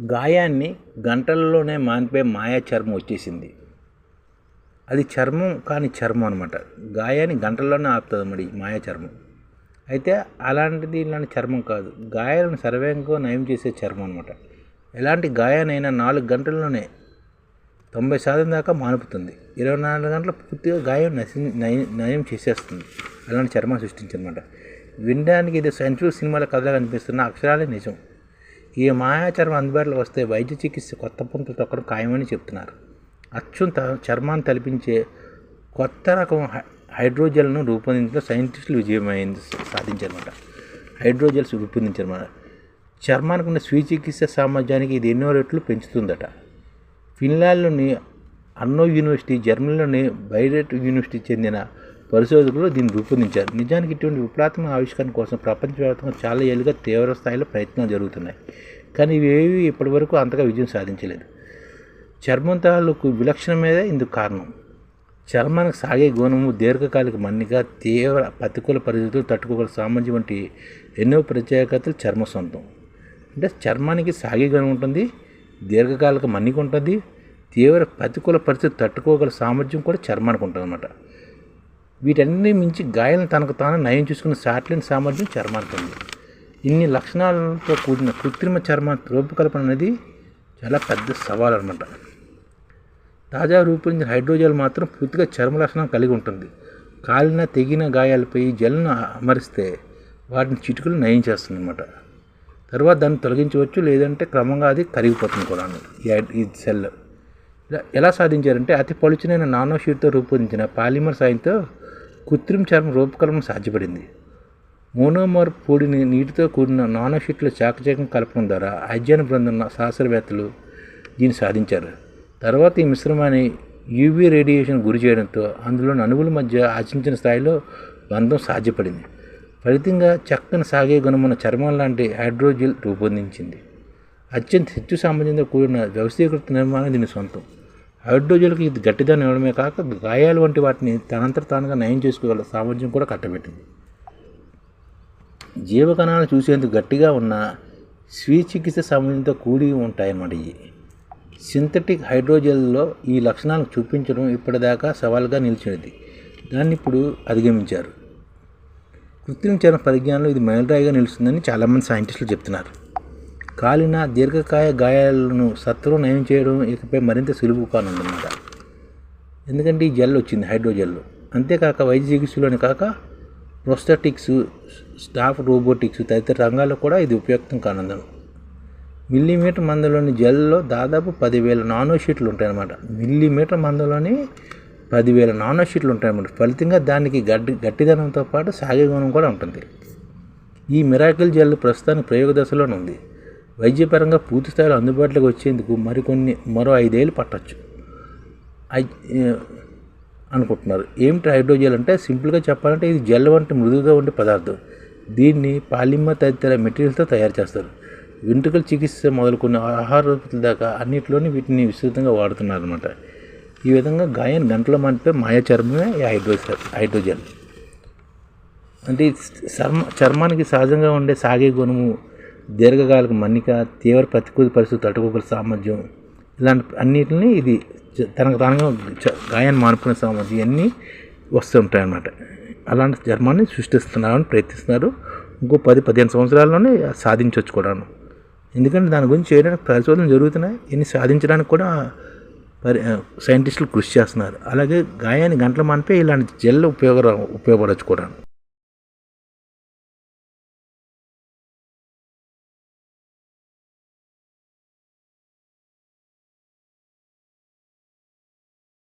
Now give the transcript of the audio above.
గాయాన్ని గంటల్లోనే మానిపోయే మాయా చర్మం వచ్చేసింది. అది చర్మం కాని చర్మం అనమాట గాయాన్ని గంటల్లోనే ఆపుతుంది మరి మాయా చర్మం. అయితే అలాంటిది ఇలాంటి చర్మం కాదు. గాయాలను సర్వేంగా నయం చేసే చర్మం అనమాట ఎలాంటి గాయానైనా నాలుగు గంటల్లోనే తొంభై శాతం దాకా మానుపుతుంది. ఇరవై నాలుగు గంటల పూర్తిగా గాయం నశి నయం నయం చేసేస్తుంది. అలాంటి చర్మం సృష్టించనమాట వినడానికి ఇది సైంటిఫిక్ సినిమాల కథగా కనిపిస్తున్న అక్షరాలే నిజం. ఈ మాయాచర్మం అందుబాటులో వస్తే వైద్య చికిత్స కొత్త పుంతలు తొక్కడం ఖాయమని చెప్తున్నారు. అచ్చం చర్మాన్ని తలిపించే కొత్త రకం హై- హైడ్రోజెల్ను రూపొందించడం సైంటిస్టులు విజయమైంది సాధించారన్నమాట. హైడ్రోజెల్స్ రూపొందించారన్నమాట. చర్మానికి ఉన్న స్వీ చికిత్స సామర్థ్యానికి ఇది ఎన్నో రెట్లు పెంచుతుందట. ఫిన్లాండ్లోని అన్నో యూనివర్సిటీ జర్మనీలోని బైరెట్ యూనివర్సిటీ చెందిన పరిశోధకులు దీన్ని రూపొందించారు. నిజానికి ఇటువంటి విప్లవాత్మక ఆవిష్కరణ కోసం ప్రపంచవ్యాప్తంగా చాలా ఏళ్ళుగా తీవ్ర స్థాయిలో ప్రయత్నాలు జరుగుతున్నాయి. కానీ ఇవేవి ఇప్పటివరకు అంతగా విజయం సాధించలేదు. చర్మం తాలూకు విలక్షణమేదే ఇందుకు కారణం. చర్మానికి సాగే గుణము దీర్ఘకాలిక మన్నిక తీవ్ర ప్రతికూల పరిస్థితులు తట్టుకోగల సామర్థ్యం వంటి ఎన్నో ప్రత్యేకతలు చర్మ సొంతం. అంటే చర్మానికి సాగే గుణం ఉంటుంది దీర్ఘకాలిక మన్నిక ఉంటుంది తీవ్ర ప్రతికూల పరిస్థితి తట్టుకోగల సామర్థ్యం కూడా చర్మానికి ఉంటుంది అన్నమాట వీటన్ని మించి గాయాలను తనకు తాను నయం చేసుకున్న సాట్లేని సామర్థ్యం చర్మానికి ఉంది ఇన్ని లక్షణాలతో కూడిన కృత్రిమ చర్మ రూపకల్పన అనేది చాలా పెద్ద సవాల్ అనమాట తాజా రూపొందించిన హైడ్రోజెల్ మాత్రం పూర్తిగా చర్మ లక్షణం కలిగి ఉంటుంది. కాలిన తెగిన గాయాలపై ఈ జెల్ను అమరిస్తే వాటిని చిటుకులు నయం చేస్తుంది అనమాట తర్వాత దాన్ని తొలగించవచ్చు లేదంటే క్రమంగా అది కరిగిపోతుంది కూడా ఈ ఈ సెల్. ఇలా ఎలా సాధించారంటే అతి పలుచనైన నానో షీట్తో రూపొందించిన పాలిమర్ సాయంతో కృత్రిమ చర్మ రూపకల్పన సాధ్యపడింది. మోనోమర్ పొడిని నీటితో కూడిన నానో షీట్లో చాకచక్యం కలపడం ద్వారా అధ్యయన బృందం శాస్త్రవేత్తలు దీన్ని సాధించారు. తర్వాత ఈ మిశ్రమాన్ని యూవీ రేడియేషన్ గురి చేయడంతో అందులోని అణువుల మధ్య ఆశించిన స్థాయిలో బంధం సాధ్యపడింది. ఫలితంగా చక్కని సాగే గుణమున్న చర్మం లాంటి హైడ్రోజెల్ రూపొందించింది. అత్యంత హెచ్చు సామర్థ్యంతో కూడిన వ్యవస్థీకృత నిర్మాణం దీని సొంతం. హైడ్రోజన్కి ఇది గట్టిదనం ఇవ్వడమే కాక గాయాలు వంటి వాటిని తనంతట తానుగా నయం చేసుకోగల సామర్థ్యం కూడా కట్టబెట్టింది. జీవకణాలు చూసేందుకు గట్టిగా ఉన్న స్వీ చికిత్స సామర్థ్యంతో కూడి ఉంటాయన్నమాట ఇవి. సింథటిక్ హైడ్రోజెల్లో ఈ లక్షణాలను చూపించడం ఇప్పటిదాకా సవాల్గా నిలిచినది. దాన్ని ఇప్పుడు అధిగమించారు. కృత్రిమ చర్మ పరిజ్ఞానంలో ఇది మైలురాయిగా నిలుస్తుందని చాలామంది సైంటిస్టులు చెప్తున్నారు. కాలిన దీర్ఘకాయ గాయాలను సత్వరం నయం చేయడం ఇకపై మరింత సులువు కానుందన్నమాట. ఎందుకంటే ఈ జెల్ వచ్చింది హైడ్రోజెల్. అంతేకాక వైద్య చికిత్సలోని కాక ప్రొస్థెటిక్స్ స్టాఫ్ రోబోటిక్స్ తదితర రంగాల్లో కూడా ఇది ఉపయుక్తం కానుందను మిల్లీమీటర్ మందలోని జెల్లో దాదాపు పదివేల నానో షీట్లు ఉంటాయన్నమాట. మిల్లీమీటర్ మందలోని పదివేల నానో షీట్లు ఉంటాయన్నమాట. ఫలితంగా దానికి గడ్డి గట్టిదనంతో పాటు సాగే గుణం కూడా ఉంటుంది. ఈ మిరాకిల్ జెల్ ప్రస్తుతానికి ప్రయోగ దశలోనే ఉంది వైద్యపరంగా పూర్తి స్థాయిలో అందుబాటులోకి వచ్చేందుకు మరికొన్ని మరో ఐదేళ్ళు పట్టచ్చు. అనుకుంటున్నారు. ఏమిటి హైడ్రోజెల్ అంటే? సింపుల్గా చెప్పాలంటే ఇది జెల్ వంటి మృదువుగా ఉండే పదార్థం. దీన్ని పాలిమర్ తదితర మెటీరియల్స్తో తయారు చేస్తారు. వెంట్రుకల చికిత్స మొదలుకున్న ఆహార దాకా అన్నిటిలోని వీటిని విస్తృతంగా వాడుతున్నారు అనమాట ఈ విధంగా గాయం గంటల మంటే మాయా చర్మమే ఈ హైడ్రోజెల్ హైడ్రోజెల్. అంటే చర్మ చర్మానికి సహజంగా ఉండే సాగే గుణము దీర్ఘకాలిక మన్నిక తీవ్ర ప్రతికూల పరిస్థితులు తట్టుకోగల సామర్థ్యం ఇలాంటి అన్నిటిని ఇది తనకు తానుగా గాయాన్ని మానుకునే సామర్థ్యం ఇవన్నీ వస్తుంటాయి అన్నమాట అలాంటి చర్మాన్ని సృష్టిస్తున్నారని ప్రయత్నిస్తున్నారు. ఇంకో పది పదిహేను సంవత్సరాల్లోనే సాధించవచ్చు కూడాను. ఎందుకంటే దాని గురించి చేయడానికి పరిశోధనలు జరుగుతున్నాయి ఇన్ని సాధించడానికి కూడా పరి సైంటిస్టులు కృషి చేస్తున్నారు. అలాగే గాయాన్ని గంటల మానిపే ఇలాంటి జెల్ ఉపయోగ ఉపయోగపడవచ్చు కూడా